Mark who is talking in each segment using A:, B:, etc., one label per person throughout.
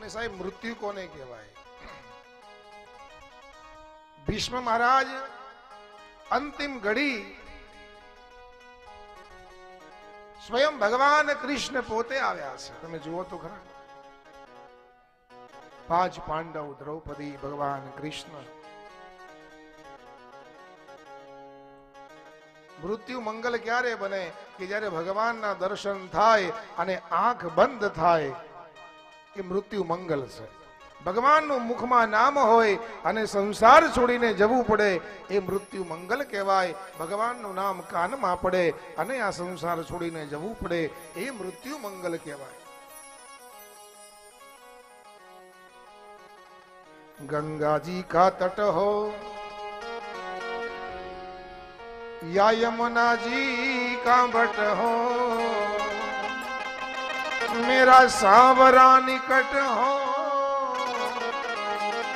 A: અને સાહેબ, મૃત્યુ કોને કહેવાય? ભીષ્મ મહારાજ, અંતિમ ઘડી સ્વયં ભગવાન કૃષ્ણ પોતે આવ્યા છે. તમે જુઓ તો ખરા. પાંચ પાંડવ દ્રૌપદી, ભગવાન કૃષ્ણ. મૃત્યુ મંગલ ક્યારે બને? કે જ્યારે ભગવાનના દર્શન થાય અને આંખ બંધ થાય એ મૃત્યુ મંગલ છે ભગવાનનું મુખમાં નામ હોય અને સંસાર છોડીને જવું પડે એ મૃત્યુ મંગલ કહેવાય ભગવાનનું નામ કાનમાં પડે અને આ સંસાર છોડીને જવું પડે એ મૃત્યુ મંગલ કહેવાય गंगा जी का तट हो या यमुना जी का बट हो मेरा सांवरा निकट हो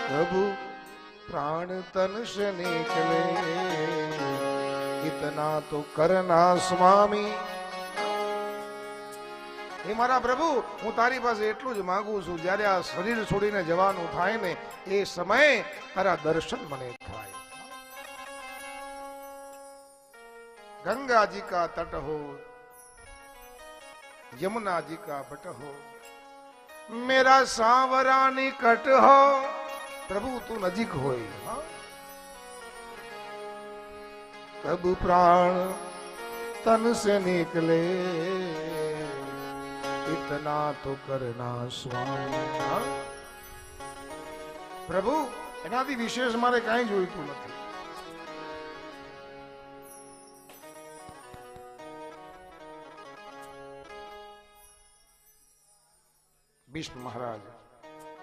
A: प्रभु प्राण तन से निकले इतना तो करना स्वामी હે મારા પ્રભુ હું તારી પાસે એટલું જ માંગુ છું જ્યારે આ શરીર છોડીને જવાનું થાય ને એ સમયે તારા દર્શન મને થાય गंगा जी का तट हो यमुना जी का बट हो मेरा सांवरा निकट हो प्रभु तू नजीक હોય હા? तब प्राण तन से निकले इतना तो करना સ્વામી હા? પ્રભુ એનાથી વિશેષ મારે કાંઈ જોઈતું નથી ભીષ્મ મહારાજ